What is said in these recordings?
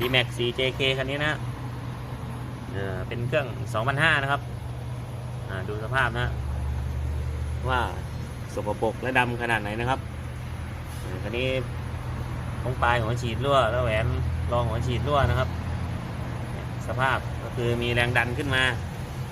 ดีแม็ก 4JK คันนี้นะเออเป็นเครื่อง2,500นะครับอ่าดูสภาพนะ ว่าสกปรกและดำขนาดไหนนะครับคันนี้ตรงปลายหัวฉีดรั่ว แล้วแหวนรองหัวฉีดรั่วนะครับ สภาพก็คือมีแรงดันขึ้นมา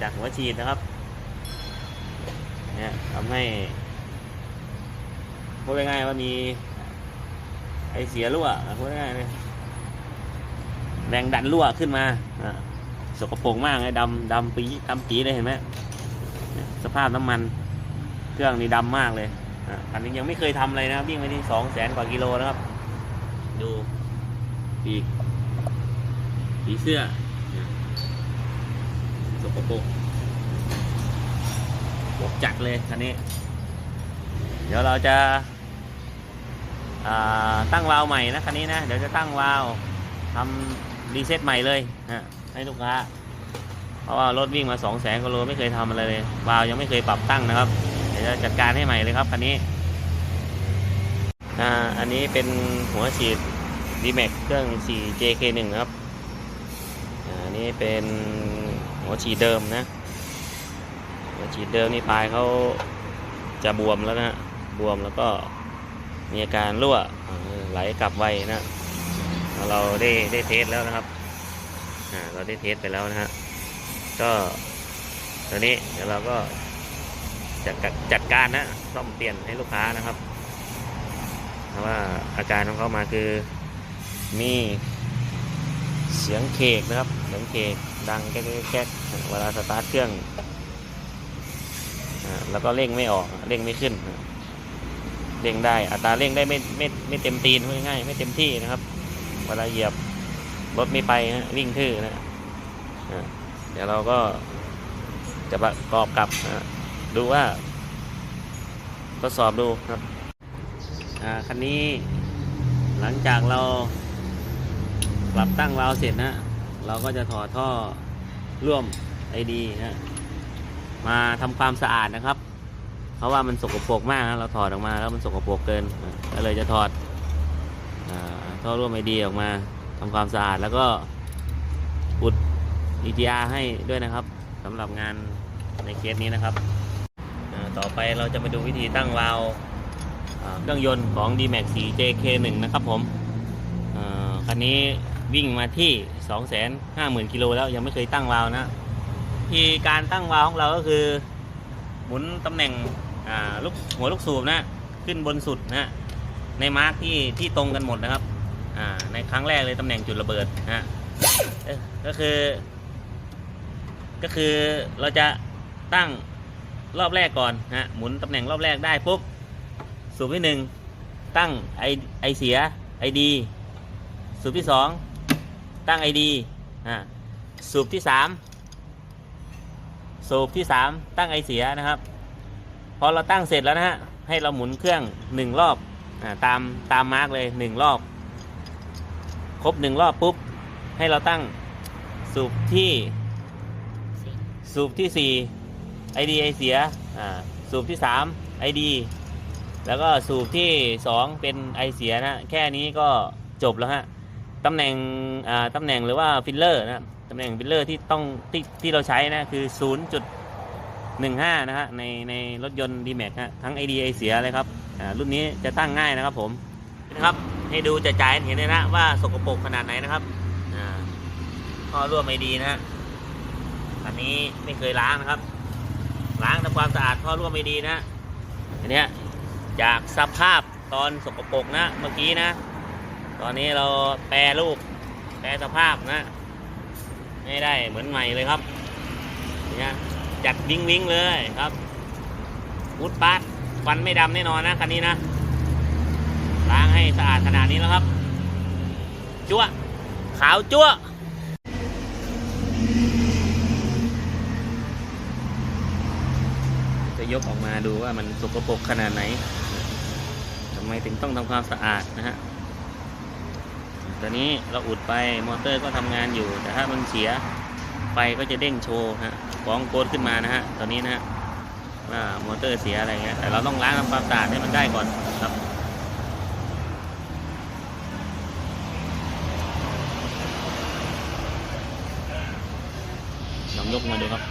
จากหัวฉีดนะครับเนี่ยทำให้พูดง่ายๆว่ามีไอเสียรั่วพูดง่ายๆเลย แรงดันรั่วขึ้นมาสกปรกมากเลยดำดำปีดำปีเลยเห็นไหมสภาพน้ำมันเครื่องนี่ดำมากเลยอันนี้ยังไม่เคยทำเลยนะครับวิ่งไปที่สองแสนกว่ากิโลนะครับ ดูปีกปีเสื้อสกปรกปกจัดเลยคันนี้ เดี๋ยวเราจะาตั้งวาล์วใหม่นะคันนี้นะ เดี๋ยวจะตั้งวาล์วทำ รีเซ็ตใหม่เลยนะให้ลูกค้า เพราะว่ารถวิ่งมา2 0 0แสนกิโลไม่เคยทำอะไรเลยวาล์วยังไม่เคยปรับตั้งนะครับเดี๋ยวจะจัดการให้ใหม่เลยครับคันนี้อ่าอันนี้เป็นหัวฉีด d m a x เครื่อง 4JK1 นะครับอันนี้เป็นหัวฉีดเดิมนะหัวฉีดเดิมนี่ปลายเขาจะบวมแล้วนะบวมแล้วก็มีอาการรั่วไหลกลับไวนะ เราได้ได้เทสแล้วนะครับอ่าเราได้เทสไปแล้วนะฮะก็ตอนนี้เดี๋ยวเราก็จัดกะจัดการนะซ่อมเปลี่ยนให้ลูกค้านะครับเพราะว่าอาการของเขามาคือมีเสียงเคกนะครับ เสียงเคกดังแก๊กแก๊กเวลาสตาร์ทเครื่องแล้วก็เร่งไม่ออกเร่งไม่ขึ้นเร่งได้อัตราเร่งได้ไม่ไม่ไม่เต็มตีนง่ายๆไม่เต็มที่นะครับ เวลาเหยียบรถไม่ไปฮะวิ่งทื่อนะเดี๋ยวเราก็จะประกอบกับนะดูว่าทดสอบดูครับคันนี้หลังจากเราปรับตั้งวาล์วเสร็จนะ เราก็จะถอดท่อร่วมไอดีนะมาทำความสะอาดนะครับ เพราะว่ามันสกปรกมากนะเราถอดออกมาแล้วมันสกปรกเกินก็เลยจะถอด ท่อร่วมไอดีออกมาทำความสะอาดแล้วก็อุด EGR ให้ด้วยนะครับสำหรับงานในเคสนี้นะครับต่อไปเราจะมาดูวิธีตั้งวาล์วเครื่องยนต์ของ D-Max 4 JK1 นะครับผมอ่าคันนี้วิ่งมาที่ 250,000กิโลแล้วยังไม่เคยตั้งวาล์วนะที่การตั้งวาล์วของเราก็คือหมุนตำแหน่งลูกหัวลูกสูบนะขึ้นบนสุดนะในมาร์กที่ที่ตรงกันหมดนะครับ ในครั้งแรกเลยตำแหน่งจุดระเบิดนะก็คือ ก็คือเราจะตั้งรอบแรกก่อนฮะหมุนตำแหน่งรอบแรกได้ปุ๊บสูบที่หนึ่งตั้งไอไอเสียไอดีสูบที่สองตั้งไอดีฮะสูบที่สามสูบที่สามตั้งไอเสียนะครับ พอเราตั้งเสร็จแล้วนะฮะให้เราหมุนเครื่องหนึ่งรอบอตามตามมาร์กเลยหนึ่งรอบ ครบหนึ่งรอบปุ๊บ ให้เราตั้งสูบที่สูบที่ 4 ID ไอเสียอ่าสูบที่ 3 ID แล้วก็สูบที่ 2 เป็นไอเสียนะแค่นี้ก็จบแล้วฮะตำแหน่งอ่าตำแหน่งหรือว่าฟิลเลอร์นะตำแหน่งฟิลเลอร์ที่ต้องที่ที่เราใช้นะคือ 0.15 นะฮะในในรถยนต์ D-Max ฮะทั้ง ID ไอเสียเลยครับอ่ารุ่นนี้จะตั้งง่ายนะครับผมนะครับ ให้ดูจะจ่ายเห็นเลยนะว่าสกปรกขนาดไหนนะครับข้อรั่วไมไอดีนะฮะอันนี้ไม่เคยล้างนะครับ ล้างทำความสะอาดท่อรั่วไม่ดีนะอันนี้จากสภาพตอนสกปรกนะเมื่อกี้นะ ตอนนี้เราแปรรูปแปรสภาพนะไม่ได้เหมือนใหม่เลยครับนี่จัดวิ้งวิ้งเลยครับวุดปาดฟันไม่ดำแน่นอนนะคันนี้นะ ล้างให้สะอาดขนาดนี้แล้วครับ จั่วขาวจั่วจะยกออกมาดูว่ามันสกปรกขนาดไหนทำไมถึงต้องทำความสะอาดนะฮะตอนนี้เราอุดไปมอเตอร์ก็ทำงานอยู่ แต่ถ้ามันเสียไฟก็จะเด้งโชว์ฮะฟ้องโกดขึ้นมานะฮะ ตอนนี้นะฮะว่ามอเตอร์เสียอะไรเงี้ย แต่เราต้องล้างทำความสะอาดให้มันได้ก่อนครับ ยกมาดูครับ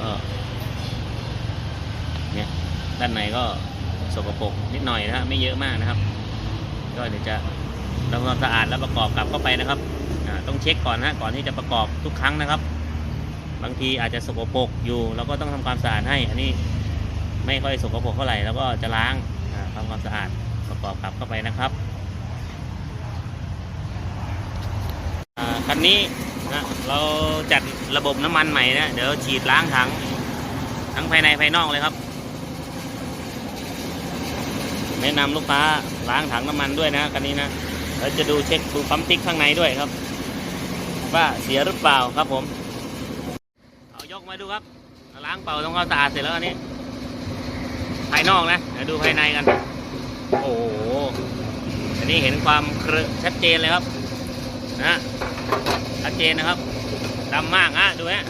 ก็เนี่ยด้านในก็สกปรกนิดหน่อยนะฮะไม่เยอะมากนะครับ ก็เดี๋ยวจะทำความสะอาดแล้วประกอบกลับเข้าไปนะครับต้องเช็คก่อนนะก่อนที่จะประกอบทุกครั้งนะครับ บางทีอาจจะสกปรกอยู่เราก็ต้องทำความสะอาดให้ อันนี้ไม่ค่อยสกปรกเท่าไหร่แล้วก็จะล้างอ่าทำความสะอาดประกอบกลับเข้าไปนะครับอ่า คันนี้นะเราจัดระบบน้ำมันใหม่นะเดี๋ยวฉีดล้างถังทั้งภายในภายนอกเลยครับ แนะนำลูกค้าล้างถังน้ำมันด้วยนะคันนี้นะแล้วจะดูเช็คดูปั๊มติ๊กข้างในด้วยครับ ว่าเสียหรือเปล่าครับผม เอายกมาดูครับล้างเป่าทำควาสะอาดเสร็จแล้วอันนี้ ภายนอกนะเดี๋ยวดูภายในกัน โอ้โหอันนี้เห็นความเครอชัดเจนเลยครับ นะ ชัดเจนนะครับดำมากฮะดูฮะ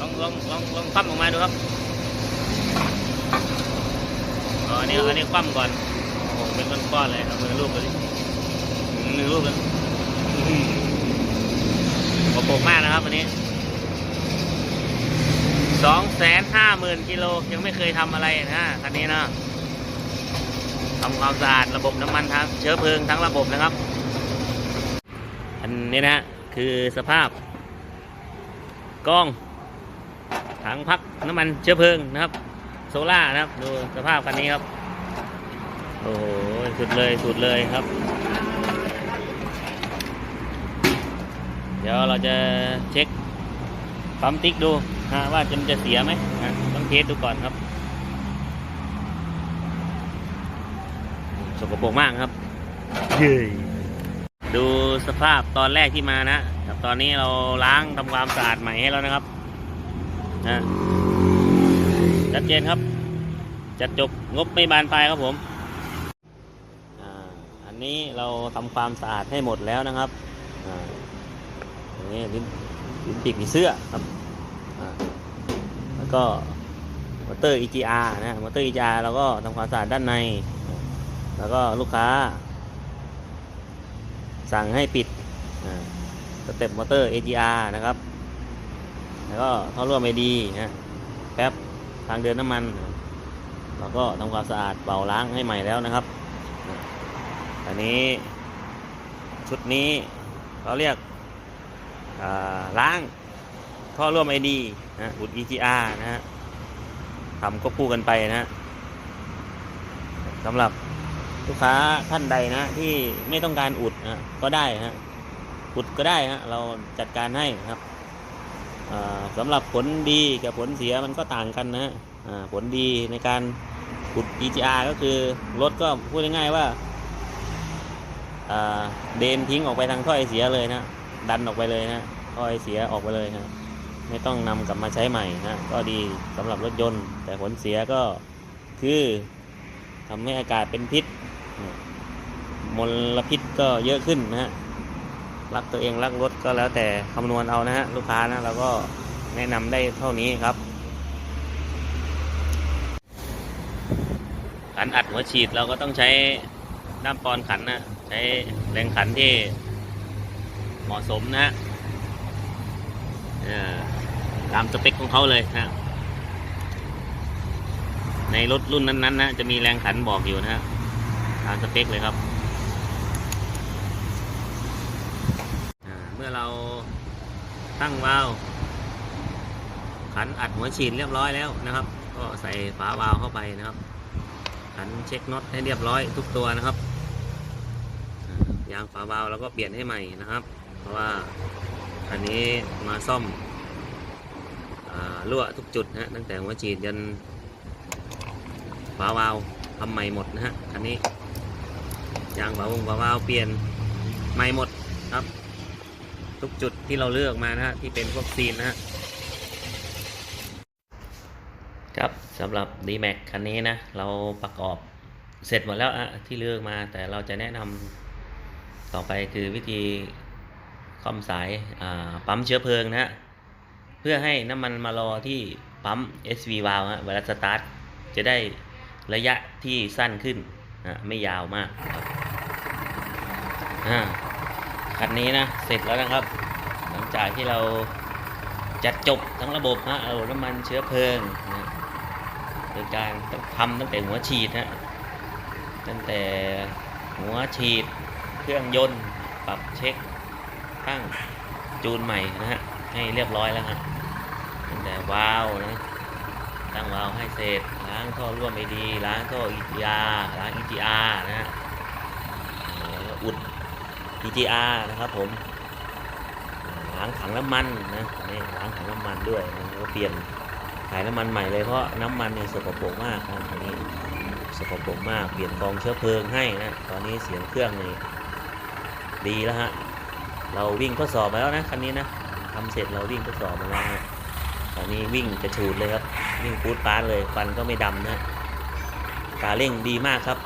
ลองลองลองลองคว่ำออกมาดูครับอ๋ออันนี้อันนี้คว่ำก่อนโอ้เป็นก้อนๆเลยเอามือลูบเลยมือลูบเลยอื้อหือโอ้โหมากนะครับอันนี้สองแสนห้าหมื่นกิโลยังไม่เคยทำอะไรนะคันนี้นะทำความสะอาดระบบน้ำมันทั้งเชื้อเพลิงทั้งระบบนะครับ นนี้นะคือสภาพกล้องถังพักน้ำมันเชื้อเพลิงนะครับ โซล่านะครับ ดูสภาพคันนี้ครับ โอ้โหสุดเลยสุดเลยครับ เดี๋ยวเราจะเช็คปั๊มติ๊กดูนะว่าจะมันจะเสียไหมนะต้องเทสดูก่อนครับ สกปรกมากครับ เย้ ดูสภาพตอนแรกที่มานะกับตอนนี้เราล้างทำความสะอาดใหม่ให้แล้วนะครับนะชัดเจนครับ จัดจบงบไม่บานปลายครับผมอันนี้เราทำความสะอาดให้หมดแล้วนะครับอ่าอันนี้ลิ้นลิ้นปีกผีเสื้อครับแล้วก็มอเตอร์ EGR นะมอเตอร์ EGR เราก็ทำความสะอาดด้านใน แล้วก็ลูกค้า สั่งให้ปิดสเต็ปมอเตอร์ AGR นะครับ แล้วก็ท่อร่วม AD นะแป๊บทางเดินน้ำมัน เราก็ทำความสะอาดเป่าล้างให้ใหม่แล้วนะครับอันนี้ชุดนี้เขาเรียกล้างท่อร่วม ID นะอุด EGR นะฮะทำก็คู่กันไปนะฮะสำหรับ ลูกค้าท่านใดนะที่ไม่ต้องการอุดนะก็ได้ฮะอุดก็ได้ฮะเราจัดการให้ครับสำหรับผลดีกับผลเสียมันก็ต่างกันนะผลดีในการอุด EGR ก็คือรถก็พูดง่ายๆว่าาเดนทิ้งออกไปทางท่อไอเสียเลยนะดันออกไปเลยนะท่อไอเสียออกไปเลยนะไม่ต้องนำกลับมาใช้ใหม่นะก็ดีสำหรับรถยนต์ แต่ผลเสียก็คือทำให้อากาศเป็นพิษ มลพิษก็เยอะขึ้นนะฮะรักตัวเองรักรถก็แล้วแต่คำนวณเอานะฮะลูกค้านะเราก็แนะนำได้เท่านี้ครับขันอัดหัวฉีดเราก็ต้องใช้ด้ามปอนขันนะใช้แรงขันที่เหมาะสมนะฮะตามสเปคของเขาเลยนะในรถรุ่นนั้นๆนะจะมีแรงขันบอกอยู่นะฮะตามสเปคเลยครับอ่า เราตั้งวาล์วขันอัดหัวฉีดเรียบร้อยแล้วนะครับ ก็ใส่ฝาวาล์วเข้าไปนะครับ ขันเช็คน็อตให้เรียบร้อยทุกตัวนะครับยางฝาวาล์วเราก็เปลี่ยนให้ใหม่นะครับ เพราะว่าอันนี้มาซ่อมรั่วทุกจุดนะตั้งแต่หัวฉีดยันฝาวาล์วทำใหม่หมดนะฮะคันนี้ยางฝาวงฝาวาล์วเปลี่ยนใหม่หมด ทุกจุดที่เราเลือกมานะฮะที่เป็นพวกซีนนะฮะครับสำหรับ d m a x คันนี้นะ เราประกอบเสร็จหมดแล้วอะที่เลือกมา แต่เราจะแนะนำต่อไปคือวิธีคอมสายาปั๊มเชื้อเพลิงนะฮะเพื่อให้น้ำมันมารอที่ปั๊ม SV valve ฮะเวลาสตาร์ทจะได้ระยะที่สั้นขึ้นนะไม่ยาวมากครับอ่า คันนี้นะ เสร็จแล้วนะครับ หลังจากที่เราจัดจบทั้งระบบนะเอาน้ำมันเชื้อเพลิงนะโดยการต้องทำตั้งแต่หัวฉีดนะตั้งแต่หัวฉีดเครื่องยนต์ ปรับเช็คตั้งจูนใหม่นะฮะให้เรียบร้อยแล้วฮะตั้งแต่วาล์วนะตั้งวาล์วให้เสร็จล้างท่อร่วมไอดีล้างท่อ EGR ล้าง EGR นะฮะอุด EGR นะครับผมล้างถังน้ำมันนะนี่ล้างถังน้ำมันด้วยแล้วก็เปลี่ยนถ่ายน้ำมันใหม่เลยเพราะน้ำมันเนี่ยสกปรกมากนะอันนี้สกปรกมากเปลี่ยนกองเชื้อเพลิงให้นะตอนนี้เสียงเครื่องนี่ดีแล้วฮะเราวิ่งทดสอบมาแล้วนะคันนี้นะทำเสร็จเราวิ่งทดสอบมาแล้วฮะตอนนี้วิ่งจะฉูดเลยครับวิ่งปูดปาดเลยฟันก็ไม่ดำนะตาเร่งดีมากครับ